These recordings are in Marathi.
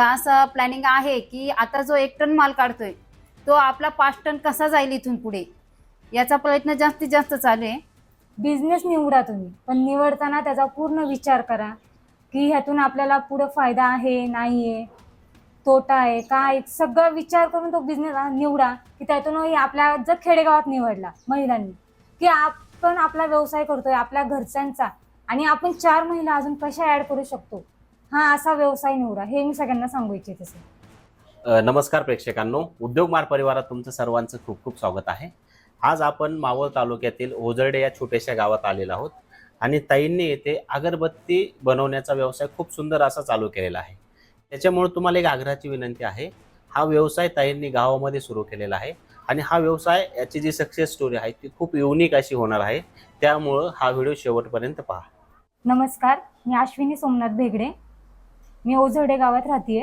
एवढा असं प्लॅनिंग आहे की आता जो एक टन माल काढतोय तो आपला पाच टन कसा जाईल इथून पुढे? याचा प्रयत्न जास्तीत जास्त चालू आहे. बिझनेस निवडा तुम्ही पण निवडताना त्याचा पूर्ण विचार करा की ह्यातून आपल्याला पुढे फायदा आहे नाही आहे तोटा आहे काय सगळा विचार करून तो बिझनेस निवडा की त्यातूनही आपल्या जर खेडेगावात निवडला महिलांनी की आपण आपला व्यवसाय करतोय आपल्या घरच्यांचा आणि आपण चार महिला अजून कशा ऍड करू शकतो? हा असा व्यवसाय निवडा. हे मी सगळ्यांना सांगू इच्छिते सर अ, नमस्कार प्रेक्षकांनो. उद्योग मार परिवारात तुमचं सर्वांचं खूप खूप स्वागत आहे. आज आपण मावळ तालुक्यातील ओझरडे या छोट्याशा गावात आलेलो आहोत आणि ताईंनी येथे अगरबत्ती बनवण्याचा व्यवसाय खूप सुंदर असा चालू केलेला आहे. त्याच्यामुळे तुम्हाला एक आग्रहाची विनंती आहे. हा व्यवसाय ताईंनी गावामध्ये सुरू केलेला आहे आणि हा व्यवसाय याची जी सक्सेस स्टोरी आहे ती खूप युनिक अशी होणार आहे. त्यामुळं हा व्हिडिओ शेवटपर्यंत पहा. नमस्कार. मी अश्विनी सोमनाथ भेगडे. मी ओझरडे गावात राहते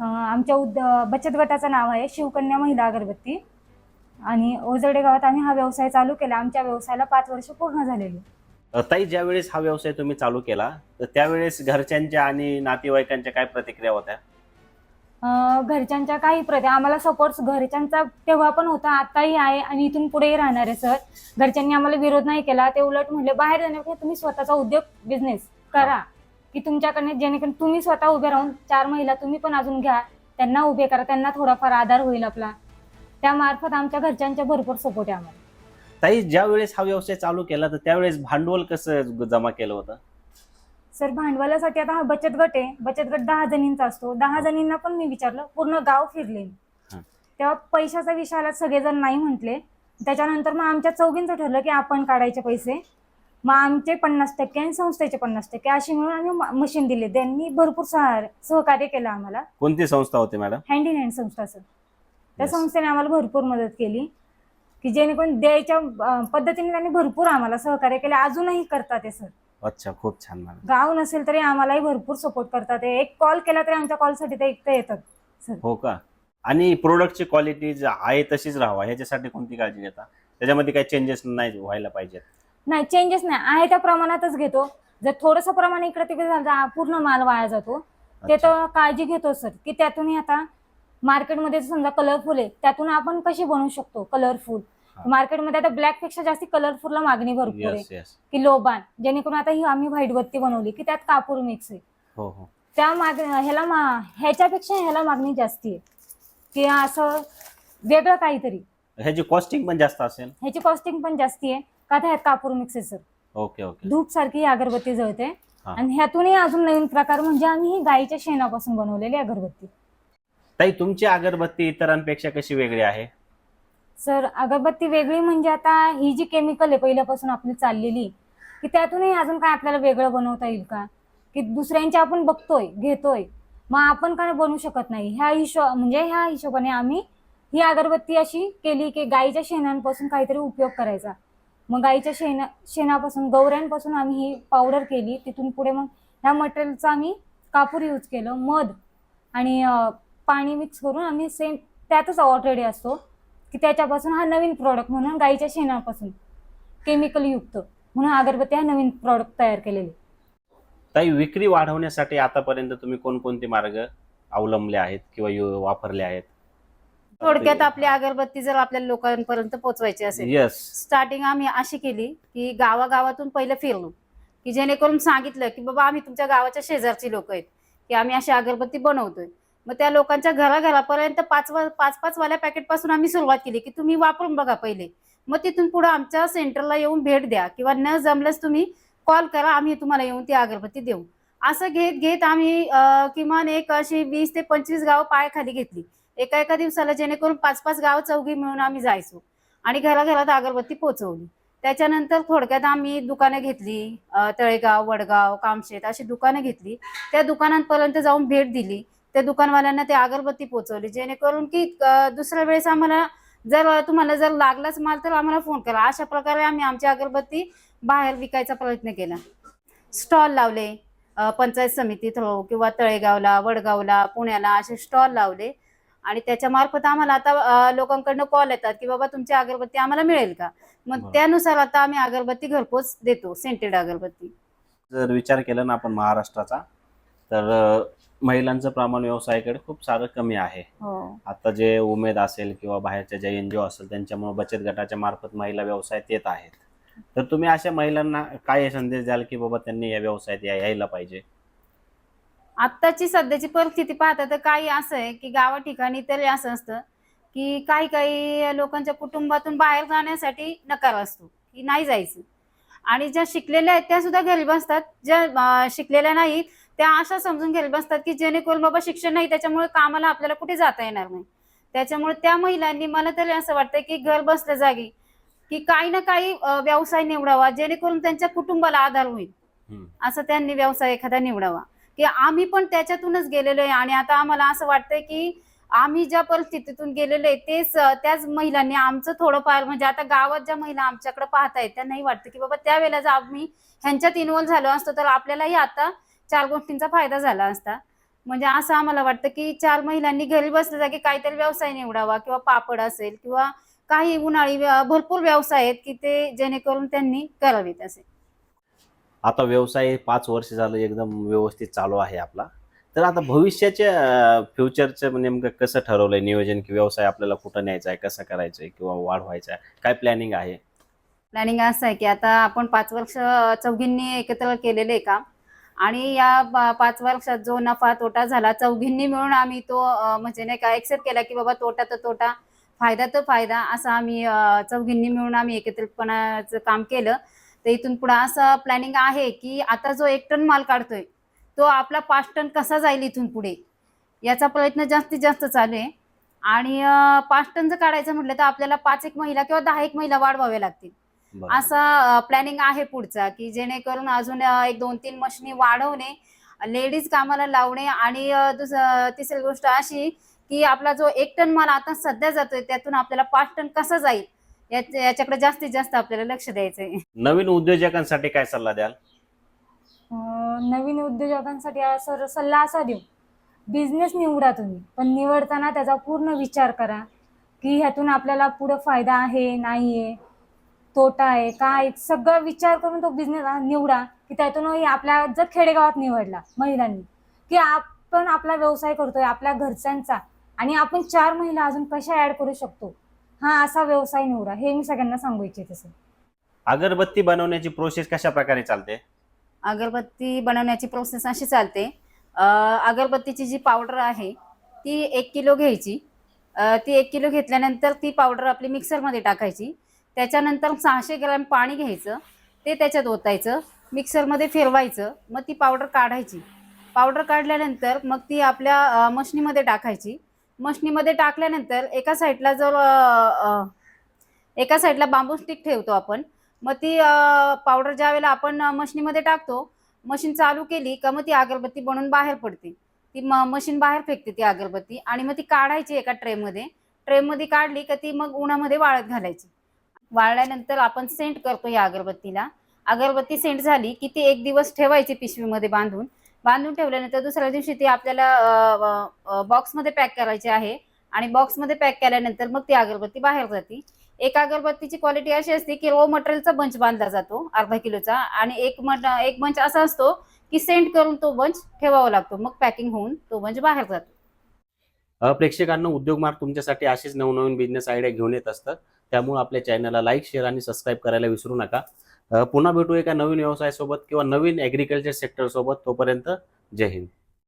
आमच्या उद बचत गटाचं नाव आहे शिवकन्या महिला अगरबत्ती. आणि ओझरडे गावात आम्ही हा व्यवसाय चालू केला. आमच्या व्यवसायाला पाच वर्ष पूर्ण झालेली. ताई ज्यावेळेस हा व्यवसाय तुम्ही चालू केला तर त्यावेळेस घरच्यांच्या आणि नातेवाईकांच्या काय प्रतिक्रिया होत्या? घरच्यांच्या काही प्रति आम्हाला सपोर्ट घरच्यांचा तेव्हा पण होता आताही आहे आणि इथून पुढेही राहणार आहे सर घरच्यांनी आम्हाला विरोध नाही केला. ते उलट म्हणले बाहेर जाण्यापेक्षा तुम्ही स्वतःचा उद्योग बिझनेस करा. की तुमच्याकडे जेणेकरून तुम्ही स्वतः उभे राहून चार महिला तुम्ही पण अजून घ्या त्यांना उभे करा त्यांना थोडाफार आधार होईल आपला. त्यामार्फत आमच्या घरच्यांच्या भरपूर सपोर्ट आहे आम्हाला. ताई ज्या वेळेस हा व्यवसाय चालू केला तर त्यावेळेस भांडवल कसं जमा केलं होतं? सर भांडवलासाठी आता हा बचत गट आहे. बचत गट दहा जणींचा असतो. दहा जणींना पण मी विचारलं पूर्ण गाव फिरले. मी. हा. तेव्हा पैशाचा विषय आला सगळेजण नाही म्हटले. त्याच्यानंतर मग आमच्या चौघींचं ठरलं की आपण काढायचे पैसे. मग आमचे पन्नास टक्के आणि संस्थेचे पन्नास टक्के अशी मिळून आम्ही मशीन दिले. त्यांनी भरपूर सह सहकार्य केलं आम्हाला. कोणती संस्था होती मॅडम हँड इन हँड संस्था सर त्या Yes. संस्थेने आम्हाला भरपूर मदत केली. की जेणेकरून द्यायच्या अं, पद्धतीने त्यांनी भरपूर आम्हाला सहकार्य केले. अजूनही करतात ते सर अच्छा खूप छान मॅडम गाव नसेल तरी आम्हालाही भरपूर सपोर्ट करतात. ते एक कॉल केला तरी आमच्या कॉलसाठी ते एकटं येतात हो का? आणि प्रोडक्टची क्वालिटी आहे तशीच राहावा. ह्याच्यासाठी कोणती काळजी घेता? त्याच्यामध्ये काही चेंजेस नाही व्हायला पाहिजेत. नाही चेंजेस नाही. आहे त्या प्रमाणातच घेतो. जर थोडंसं प्रमाण इकडे तिकडे झालं तर आ- पूर्ण माल वाया जातो. ते अच्छा. तर काळजी घेतो सर. की त्यातूनही आता मार्केटमध्ये समजा कलरफुल आहे त्यातून आपण कशी बनवू शकतो कलरफुल हा. मार्केटमध्ये आता ब्लॅकपेक्षा जास्त कलरफुलला मागणी भरपूर आहे. येस येस की लोबान जेणेकरून आता ही आम्ही व्हाईट बत्ती बनवली की त्यात कापूर मिक्स आहे. हो हो. त्या माग ह्याला मा ह्याच्यापेक्षा ह्याला मागणी जास्ती आहे. की असं वेगळं काहीतरी. ह्याची कॉस्टिंग पण जास्त असेल. ह्याची कॉस्टिंग पण जास्ती आहे. का ह्यात कापूर मिक्स आहे सर ओके ओके. धूप सारखी ही अगरबत्ती जळते. हा. आणि ह्यातूनही अजून नवीन प्रकार म्हणजे आम्ही ही गाईच्या शेणापासून बनवलेली अगरबत्ती. ताई तुमची अगरबत्ती इतरांपेक्षा कशी वेगळी आहे? सर अगरबत्ती वेगळी म्हणजे आता ही जी केमिकल आहे पहिल्यापासून आपली चाललेली की त्यातूनही अजून काय आपल्याला वेगळं बनवता येईल का? की दुसऱ्यांचे आपण बघतोय घेतोय मग आपण काय बनवू शकत नाही? ह्या हिशो म्हणजे ह्या हिशोबाने आम्ही ही अगरबत्ती अशी केली की गाईच्या शेणांपासून काहीतरी उपयोग करायचा. मग गाईच्या शेणा शेणापासून गवऱ्यांपासून आम्ही ही पावडर केली. तिथून पुढे मग ह्या मटेरियलचा आम्ही कापूर यूज केलं मध आणि पाणी मिक्स करून आम्ही सेम त्यातच ऑलरेडी असतो. की त्याच्यापासून हा नवीन प्रॉडक्ट म्हणून गाईच्या शेणापासून केमिकल युक्त म्हणून अगरबत्ती हा नवीन प्रॉडक्ट तयार केलेले. ताई विक्री वाढवण्यासाठी आतापर्यंत तुम्ही कोणकोणते मार्ग अवलंबले आहेत किंवा यु- वापरले आहेत? थोडक्यात आपली अगरबत्ती जर आपल्या लोकांपर्यंत पोहोचवायची असेल. येस स्टार्टिंग आम्ही अशी केली की गावागावातून पहिलं फिरलो. की जेणेकरून सांगितलं की बाबा आम्ही तुमच्या गावाच्या शेजारची लोक आहेत. की आम्ही अशी अगरबत्ती बनवतोय. मग त्या लोकांच्या घराघरापर्यंत पाच पाच पाच वाल्या पॅकेटपासून आम्ही सुरुवात केली की तुम्ही वापरून बघा पहिले. मग तिथून पुढे आमच्या सेंटरला येऊन भेट द्या किंवा न जमल्यास तुम्ही कॉल करा आम्ही तुम्हाला येऊन ती अगरबत्ती देऊ. असं घेत घेत आम्ही किमान एक अशी वीस ते पंचवीस गावं पायाखाली घेतली. एका एका दिवसाला जेणेकरून पाच पाच गाव चौघी मिळून आम्ही जायचो. आणि घराघरात अगरबत्ती पोचवली. त्याच्यानंतर थोडक्यात आम्ही दुकानं घेतली तळेगाव वडगाव कामशेत अशी दुकानं घेतली. त्या दुकानांपर्यंत जाऊन भेट दिली. त्या दुकानवाल्यांना ते अगरबत्ती पोचवली. जेणेकरून की दुसऱ्या वेळेस आम्हाला जर तुम्हाला जर लागलाच माल तर आम्हाला फोन करा. अशा प्रकारे आम्ही आमची अगरबत्ती बाहेर विकायचा प्रयत्न केला. स्टॉल लावले पंचायत समितीत हो किंवा तळेगावला वडगावला पुण्याला असे स्टॉल लावले. आणि त्याच्या मार्फत आम्हाला आता लोकांकडनं कॉल येतात की बाबा तुमची अगरबत्ती आम्हाला मिळेल का? मग. त्यानुसार आता आम्ही अगरबत्ती घरपोच देतो सेंटेड अगरबत्ती. जर विचार केला ना आपण महाराष्ट्राचा तर महिलांचं प्रमाण व्यवसायाकडे खूप सारं कमी आहे. हो. आता जे उमेद असेल किंवा बाहेरच्या ज्या एन जी ओ असेल त्यांच्यामुळे बचत गटाच्या मार्फत महिला व्यवसायात येत आहेत. तर तुम्ही अशा महिलांना काय संदेश द्याल की बाबा त्यांनी या व्यवसायात यायला पाहिजे? आत्ताची सध्याची परिस्थिती पाहता तर काही असं आहे की गावा ठिकाणी तरी असं असतं की काही काही लोकांच्या कुटुंबातून बाहेर जाण्यासाठी नकार असतो की नाही जायचं. आणि ज्या शिकलेल्या आहेत त्या सुद्धा घरी बसतात ज्या शिकलेल्या नाहीत त्या अशा समजून घरी बसतात की जेणेकरून बाबा शिक्षण नाही त्याच्यामुळे कामाला आपल्याला कुठे जाता येणार नाही. त्याच्यामुळे त्या महिलांनी मला तरी असं वाटतं की घर बसल्या जागी की काही ना काही व्यवसाय निवडावा जेणेकरून त्यांच्या कुटुंबाला आधार होईल. असं त्यांनी व्यवसाय एखादा निवडावा. की आम्ही पण त्याच्यातूनच गेलेलो आहे. आणि आता आम्हाला असं वाटतंय की आम्ही ज्या परिस्थितीतून गेलेलो आहे तेच त्याच महिलांनी आमचं थोडंफार म्हणजे आता गावात ज्या महिला आमच्याकडे पाहतायत त्यांनाही वाटतं की बाबा त्यावेळेला जर आम्ही ह्यांच्यात इन्व्हॉल्व्ह झालो असतो तर आपल्यालाही आता चार गोष्टींचा फायदा झाला असता. म्हणजे असं आम्हाला वाटतं की चार महिलांनी घरी बसल्या जागी काहीतरी व्यवसाय निवडावा किंवा पापड असेल किंवा काही उन्हाळी भरपूर व्यवसाय आहेत की ते जेणेकरून त्यांनी करावेत असे. आता व्यवसाय पाच वर्ष झालं एकदम व्यवस्थित चालू आहे आपला. तर आता भविष्याच्या फ्युचरचं म्हणजे नेमकं कसं ठरवलंय नियोजन की व्यवसाय आपल्याला कुठं न्यायचा आहे कसं करायचंय आहे किंवा वाढवायचा आहे? काय प्लॅनिंग आहे? प्लॅनिंग असं आहे की आता आपण पाच वर्ष चौघींनी एकत्र केलेले काम. आणि या पाच वर्षात जो नफा तोटा झाला चौघींनी मिळून आम्ही तो म्हणजे नाही का एक्सेप्ट केला की बाबा तोटा तर तोटा फायदा तर फायदा असं आम्ही चौघींनी मिळून आम्ही एकत्रितपणाचं काम केलं. तर इथून पुढे असं प्लॅनिंग आहे की आता जो एक टन माल काढतोय तो आपला पाच टन कसा जाईल इथून पुढे? याचा प्रयत्न जास्तीत जास्त चालू आहे. आणि पाच टन जर काढायचं म्हटलं तर आपल्याला पाच एक महिला किंवा दहा एक महिला वाढवाव्या लागतील. असा प्लॅनिंग आहे पुढचा की जेणेकरून अजून एक दोन तीन मशिनी वाढवणे लेडीज कामाला लावणे आणि तिसरी गोष्ट अशी की आपला जो एक टन माल आता सध्या जातोय त्यातून आपल्याला पाच टन कसा जाईल? याच- याच्याकडे जास्तीत जास्त आपल्याला लक्ष द्यायचंय. नवीन उद्योजकांसाठी काय सल्ला द्याल? अं, नवीन उद्योजकांसाठी हा सर सल्ला असा देऊ. बिझनेस निवडा तुम्ही पण निवडताना त्याचा पूर्ण विचार करा की ह्यातून आपल्याला पुढं फायदा आहे नाही आहे तोटा आहे काय सगळं विचार करून तो बिझनेस निवडा की त्यातूनही आपल्या जर खेडेगावात निवडला महिलांनी की आपण आपला व्यवसाय करतोय आपल्या घरच्यांचा आणि आपण चार महिला अजून कशा ऍड करू शकतो? हा असा व्यवसाय निवडा. हे मी सगळ्यांना सांगू इच्छिते सर अगरबत्ती बनवण्याची प्रोसेस कशा प्रकारे चालते? अगरबत्ती बनवण्याची प्रोसेस अशी चालते. अं, अगरबत्तीची जी पावडर आहे ती एक किलो घ्यायची. अं, ती एक किलो घेतल्यानंतर ती पावडर आपली मिक्सरमध्ये टाकायची. त्याच्यानंतर सहाशे ग्रॅम पाणी घ्यायचं. ते त्याच्यात ओतायचं. मिक्सरमध्ये फिरवायचं. मग ती पावडर काढायची. पावडर काढल्यानंतर मग ती आपल्या अं, मशनीमध्ये टाकायची. मशनीमध्ये टाकल्यानंतर एका साईडला जर एका साईडला बांबू स्टिक ठेवतो आपण मग ती पावडर ज्या वेळेला आपण मशनीमध्ये टाकतो मशीन चालू केली का मग ती अगरबत्ती बनून बाहेर पडते. ती म मशीन बाहेर फेकते ती अगरबत्ती आणि मग ती काढायची एका ट्रेमध्ये. ट्रेमध्ये काढली का ती मग उन्हामध्ये वाळत घालायची. वाळल्यानंतर आपण सेंट करतो या अगरबत्तीला. अगरबत्ती सेंट झाली की ती एक दिवस ठेवायची पिशवीमध्ये बांधून. बांधून ठेवल्यानंतर दुसऱ्या दिवशी ती आपल्याला बॉक्समध्ये पॅक करायची आहे. आणि बॉक्समध्ये पॅक केल्यानंतर मग ती अगरबत्ती बाहेर जाते. एक अगरबत्तीची क्वालिटी अशी असते की रो मटेरियलचा बंच बांधला जातो अर्धा किलोचा. आणि एक मट एक बंच असा असतो की सेंड करून तो बंच ठेवावा लागतो. मग पॅकिंग होऊन तो बंच बाहेर जातो. प्रेक्षकांना उद्योग मार्ग तुमच्यासाठी असेच नवनवीन बिझनेस आयडिया घेऊन येत असतात. त्यामुळे आपल्या चॅनलला लाईक शेअर आणि सबस्क्राईब करायला विसरू नका. पुन्हा भेटू एका नवीन व्यवसायासोबत किंवा नवीन ॲग्रिकल्चर सेक्टर सोबत तोपर्यंत जय हिंद.